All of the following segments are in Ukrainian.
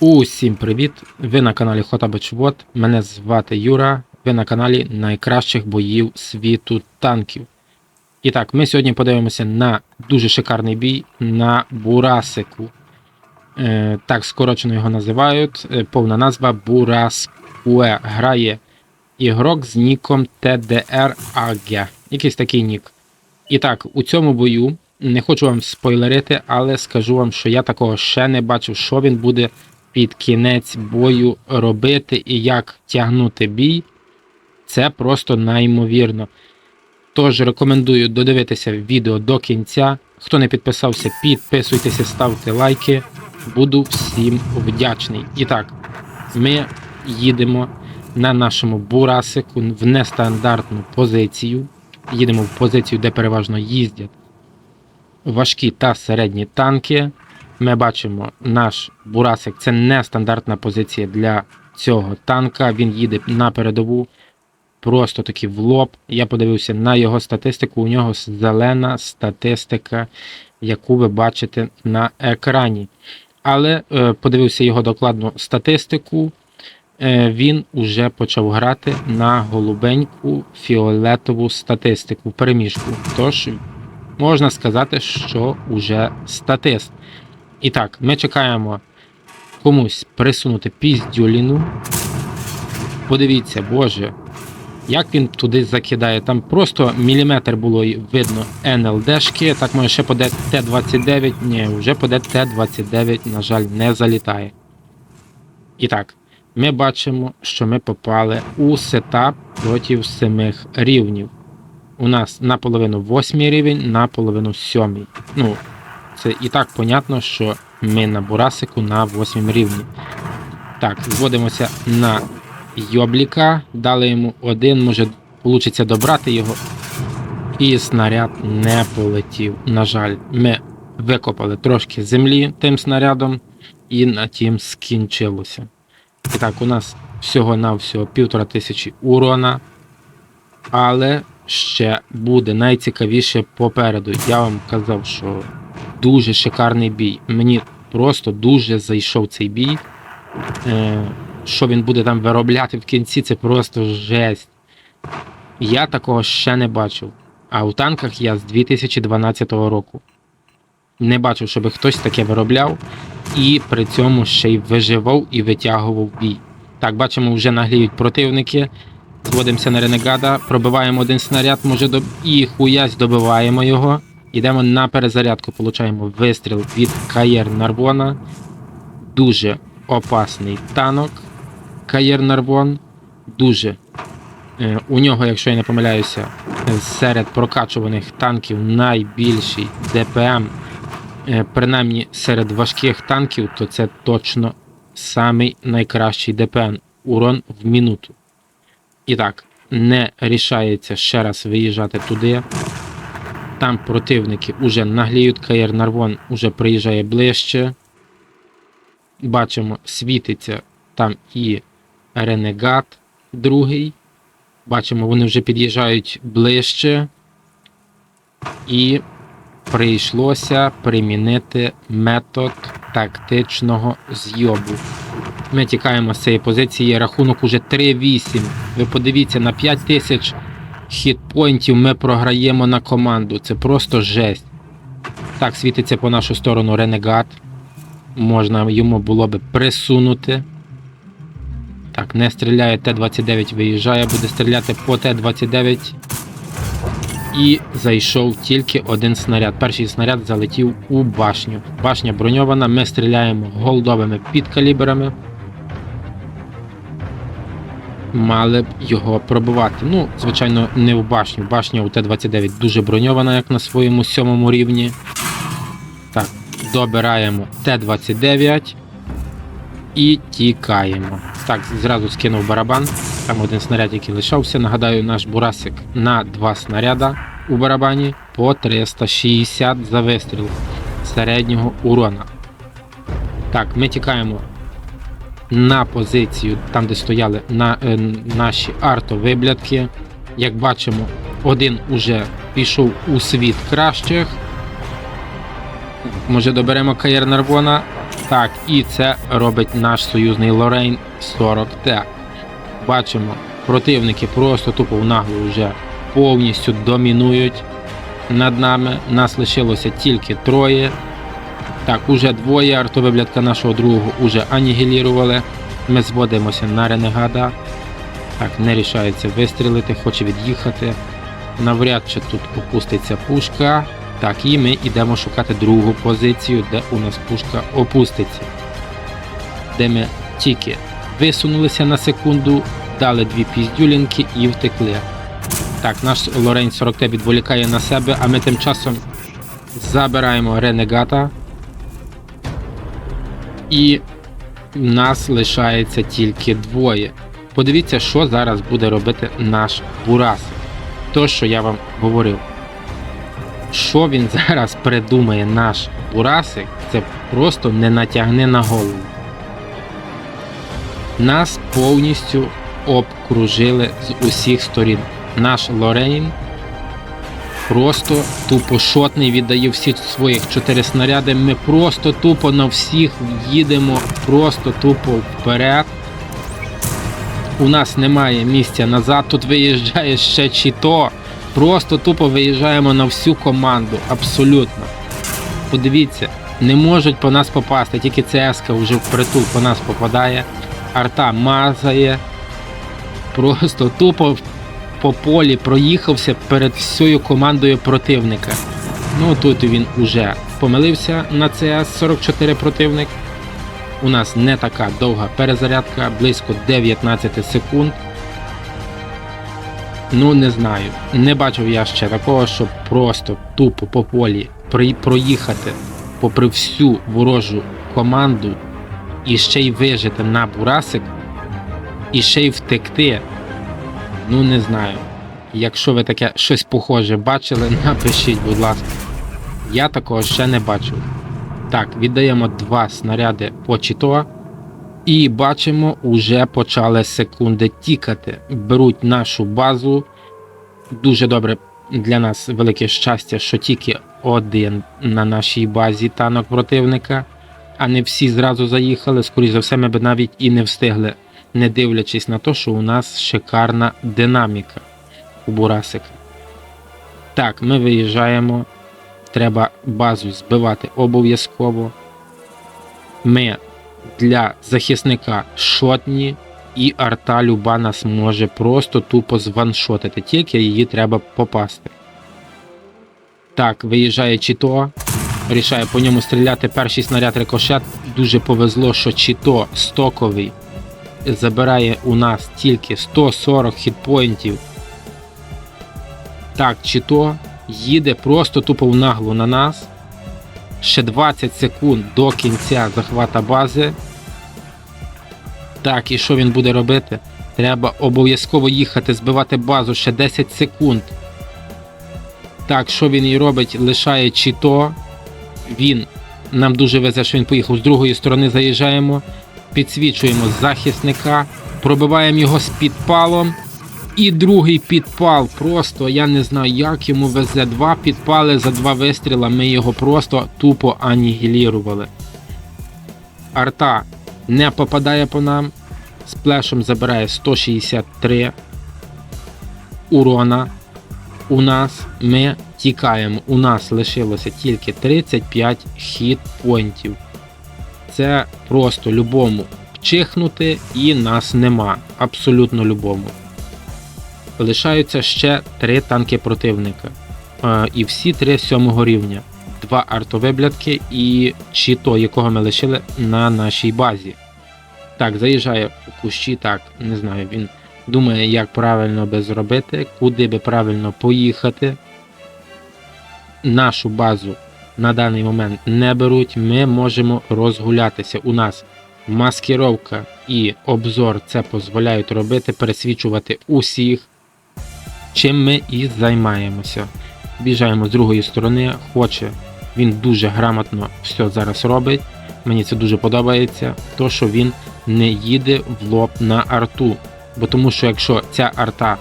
Усім привіт! Ви на каналі Хотабичвод. Мене звати Юра. Ви на каналі найкращих боїв світу танків. І так, ми сьогодні подивимося на дуже шикарний бій на Бурасику. Е, так скорочено його називають. Е, повна назва Бураскуе. Грає ігрок з ніком TDR AG. Якийсь такий нік. І так, у цьому бою не хочу вам спойлерити, але скажу вам, що я такого ще не бачив, що він буде під кінець бою робити і як тягнути бій. Це просто неймовірно. Тож рекомендую додивитися відео до кінця. Хто не підписався, підписуйтеся, ставте лайки. Буду всім вдячний. І так, ми їдемо на нашому бурасику в нестандартну позицію. Їдемо в позицію, де переважно їздять важкі та середні танки. Ми бачимо наш бурасик. Це нестандартна позиція для цього танка. Він їде на передову. Просто таки в лоб. Я подивився на його статистику. У нього зелена статистика, яку ви бачите на екрані. Але е, подивився його докладну статистику. Е, він уже почав грати на голубеньку фіолетову статистику переміжку. Тож можна сказати, що уже статист. І так, ми чекаємо комусь присунути піздюліну. Подивіться, боже, як він туди закидає. Там просто міліметр було видно НЛДшки. Так може ще по Т-29. Ні, вже по Т-29, на жаль, не залітає. І так, ми бачимо, що ми попали у сетап проти семих рівнів. У нас наполовину восьмий рівень, наполовину сьомий. Ну, це і так понятно, що ми на Бурасику на восьмому рівні. Так, зводимося на Йобліка. Дали йому один, може вийде добрати його. І снаряд не полетів. На жаль, ми викопали трошки землі тим снарядом, і на тім скінчилося. І так, у нас всього-навсього півтора тисячі урона. Але ще буде найцікавіше попереду. Я вам казав, що дуже шикарний бій. Мені просто дуже зайшов цей бій. Е, що він буде там виробляти в кінці, це просто жесть. Я такого ще не бачив. А у танках я з 2012 року. Не бачив, щоб хтось таке виробляв і при цьому ще й виживав і витягував бій. Так, бачимо, вже нагліють противники. Зводимося на ренегада, пробиваємо один снаряд, може доб... і хуясь добиваємо його. Йдемо на перезарядку, получаємо вистріл від Каєр Нарвона. Дуже опасний танок. Каєр Нарвон. Дуже. Е, у нього, якщо я не помиляюся, серед прокачуваних танків найбільший ДПМ. Е, принаймні серед важких танків, то це точно самий найкращий ДПМ. Урон в минуту. І так, не рішається ще раз виїжджати туди. Там противники вже нагліють, Каєр Нарвон уже приїжджає ближче. Бачимо, світиться там і Ренегат другий. Бачимо, вони вже під'їжджають ближче. І прийшлося примінити метод тактичного зйобу. Ми тікаємо з цієї позиції. Рахунок уже 3-8. Ви подивіться, на 5 тисяч хітпойнтів ми програємо на команду. Це просто жесть. Так, світиться по нашу сторону Ренегат. Можна йому було би присунути. Так, не стріляє Т-29, виїжджає, буде стріляти по Т-29. І зайшов тільки один снаряд. Перший снаряд залетів у башню. Башня броньована, ми стріляємо голдовими підкаліберами. Мали б його пробувати. Ну, звичайно, не в башню. Башня у Т-29 дуже броньована, як на своєму сьомому рівні. Так, добираємо Т-29 і тікаємо. Так, зразу скинув барабан. Там один снаряд, який лишався. Нагадаю, наш бурасик на два снаряда у барабані по 360 за вистріл середнього урона. Так, ми тікаємо на позицію, там де стояли на, е, наші артовиблядки. Як бачимо, один уже пішов у світ кращих. Може доберемо Каєр Нарвона. Так, і це робить наш союзний Лорейн 40Т. Бачимо, противники просто тупо в наглу вже повністю домінують над нами. Нас лишилося тільки троє. Так, уже двоє артовиблядка нашого другого уже анігілірували. Ми зводимося на ренегада. Так, не рішається вистрілити, хоче від'їхати. Навряд чи тут опуститься пушка. Так, і ми йдемо шукати другу позицію, де у нас пушка опуститься. Де ми тільки висунулися на секунду, дали дві піздюлінки і втекли. Так, наш Лорень 40 т відволікає на себе, а ми тим часом забираємо ренегата. І нас лишається тільки двоє. Подивіться, що зараз буде робити наш Бурас. То, що я вам говорив. Що він зараз придумає наш Бурасик, це просто не натягни на голову. Нас повністю обкружили з усіх сторін. Наш Лорейн просто тупо шотний віддає всі своїх чотири снаряди. Ми просто тупо на всіх їдемо, просто тупо вперед. У нас немає місця назад. Тут виїжджає ще Чіто. Просто тупо виїжджаємо на всю команду. Абсолютно. Подивіться, не можуть по нас попасти, тільки ЦСК вже впритул по нас попадає. Арта мазає. Просто тупо по полі проїхався перед всією командою противника. Ну тут він уже помилився на cs 44 противник. У нас не така довга перезарядка, близько 19 секунд. Ну, не знаю. Не бачив я ще такого, щоб просто тупо по полі проїхати попри всю ворожу команду і ще й вижити на бурасик, і ще й втекти. Ну, не знаю. Якщо ви таке щось похоже бачили, напишіть, будь ласка. Я такого ще не бачив. Так, віддаємо два снаряди по чіто. І бачимо, уже почали секунди тікати. Беруть нашу базу. Дуже добре для нас велике щастя, що тільки один на нашій базі танок противника, а не всі зразу заїхали. Скоріше за все, ми б навіть і не встигли, не дивлячись на те, що у нас шикарна динаміка у Бурасика. Так, ми виїжджаємо. Треба базу збивати обов'язково. Ми для захисника шотні, і арта люба нас може просто тупо званшотити, тільки її треба попасти. Так, виїжджає Чіто, рішає по ньому стріляти перший снаряд рикошет. Дуже повезло, що Чіто стоковий забирає у нас тільки 140 хітпоінтів. Так, Чіто їде просто тупо в наглу на нас. Ще 20 секунд до кінця захвата бази. Так, і що він буде робити? Треба обов'язково їхати, збивати базу ще 10 секунд. Так, що він і робить? Лишає Чіто. Він нам дуже везе, що він поїхав з другої сторони. Заїжджаємо, підсвічуємо захисника, пробиваємо його з підпалом. І другий підпал. Просто я не знаю, як йому везе. Два підпали за два вистріла. Ми його просто тупо анігілірували. Арта не попадає по нам. Сплешом забирає 163 урона. У нас ми тікаємо. У нас лишилося тільки 35 хіт-поінтів. Це просто любому вчихнути і нас нема. Абсолютно любому. Лишаються ще три танки противника. Е, і всі три сьомого рівня. Два артовиблядки і чіто, якого ми лишили на нашій базі. Так, заїжджає у кущі, так, не знаю, він думає, як правильно би зробити, куди би правильно поїхати. Нашу базу на даний момент не беруть, ми можемо розгулятися. У нас маскировка і обзор це дозволяють робити, пересвічувати усіх, чим ми і займаємося. Біжаємо з другої сторони, хоче, він дуже грамотно все зараз робить. Мені це дуже подобається, то що він не їде в лоб на арту. Бо тому що якщо ця арта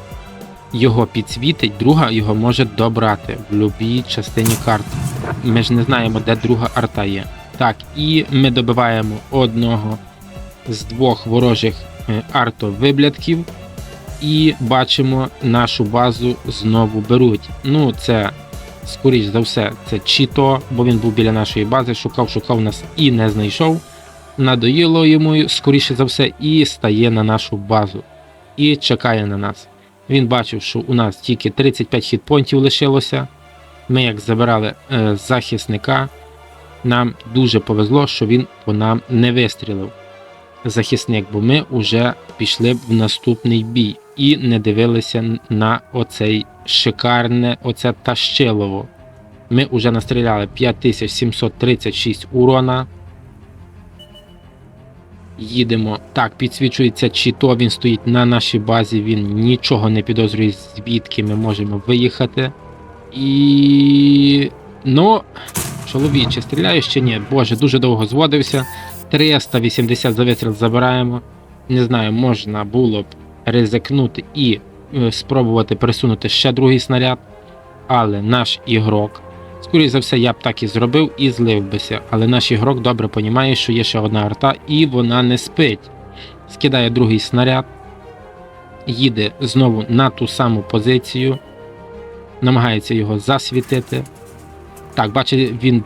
його підсвітить, друга його може добрати в будь-якій частині карти. Ми ж не знаємо, де друга арта є. Так, і ми добиваємо одного з двох ворожих е, артовиблядків. І бачимо, нашу базу знову беруть. Ну, це, скоріш за все, це Чіто, бо він був біля нашої бази, шукав, шукав нас і не знайшов. Надоїло йому, скоріше за все, і стає на нашу базу. І чекає на нас. Він бачив, що у нас тільки 35 хітпонтів лишилося. Ми, як забирали е, захисника, нам дуже повезло, що він по нам не вистрілив. Захисник, бо ми вже пішли в наступний бій і не дивилися на оцей шикарне, оце тащилово. Ми вже настріляли 5736 урона. Їдемо. Так, підсвічується Чіто, він стоїть на нашій базі, він нічого не підозрює, звідки ми можемо виїхати. І. Ну, чоловіче, стріляєш чи ні? Боже, дуже довго зводився. 380 за вистріл забираємо. Не знаю, можна було б ризикнути і е, спробувати присунути ще другий снаряд. Але наш ігрок, скоріше за все, я б так і зробив і злив бися. Але наш ігрок добре розуміє, що є ще одна арта, і вона не спить. Скидає другий снаряд, їде знову на ту саму позицію, намагається його засвітити. Так, бачите, він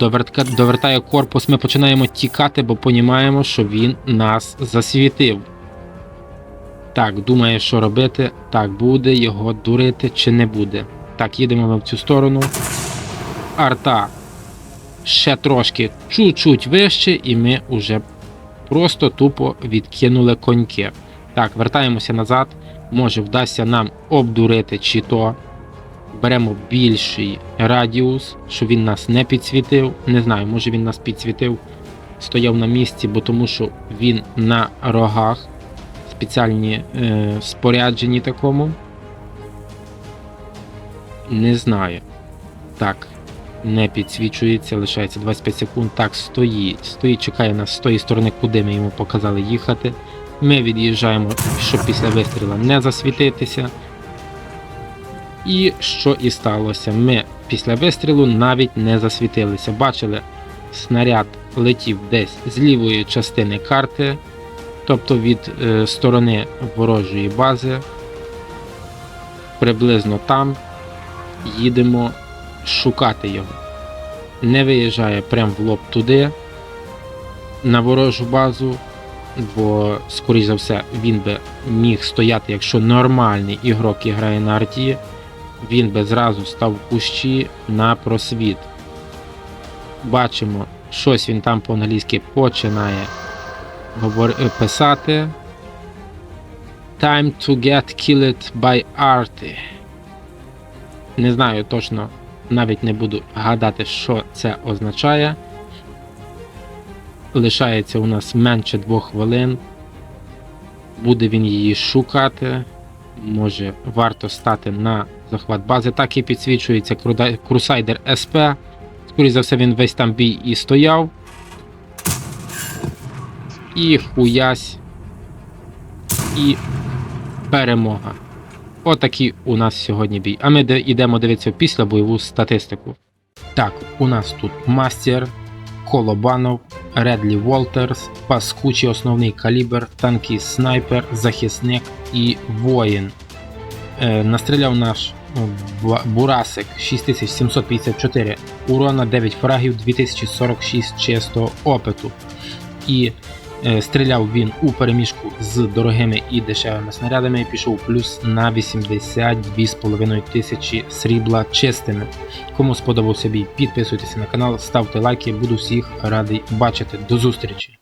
довертає корпус. Ми починаємо тікати, бо розуміємо, що він нас засвітив. Так, думає, що робити. Так, буде його дурити чи не буде. Так, їдемо ми в цю сторону. Арта ще трошки чуть-чуть вище, і ми вже просто тупо відкинули коньки. Так, вертаємося назад. Може, вдасться нам обдурити чи то. Беремо більший радіус, щоб він нас не підсвітив. Не знаю, може він нас підсвітив, стояв на місці, бо тому що він на рогах спеціальні е, споряджені такому. Не знаю. Так, не підсвічується, лишається 25 секунд. Так, стоїть. Стоїть, чекає нас з тої сторони, куди ми йому показали їхати. Ми від'їжджаємо, щоб після вистріла не засвітитися. І що і сталося? Ми після вистрілу навіть не засвітилися. Бачили, снаряд летів десь з лівої частини карти, тобто від е, сторони ворожої бази. Приблизно там їдемо шукати його. Не виїжджає прямо в лоб туди, на ворожу базу, бо, скоріш за все, він би міг стояти, якщо нормальний ігрок грає на арті він би зразу став в кущі на просвіт. Бачимо, щось він там по-англійськи починає е, писати. Time to get killed by Arty. Не знаю точно, навіть не буду гадати, що це означає. Лишається у нас менше двох хвилин. Буде він її шукати. Може варто стати на захват бази. Так і підсвічується Крусайдер СП. Скоріше за все, він весь там бій і стояв. І хуясь. І перемога. Отакий у нас сьогодні бій. А ми йдемо дивитися після бойову статистику. Так, у нас тут мастер, Колобанов, Редлі Волтерс, Паскучий основний калібр, танкіст снайпер, захисник і воїн. Е, настріляв наш Бурасик 6754 урона, 9 фрагів, 2046 чистого опиту. І е, стріляв він у переміжку з дорогими і дешевими снарядами і пішов плюс на 82,5 тисячі срібла чистими. Кому сподобався бій, підписуйтесь на канал, ставте лайки, буду всіх радий бачити. До зустрічі!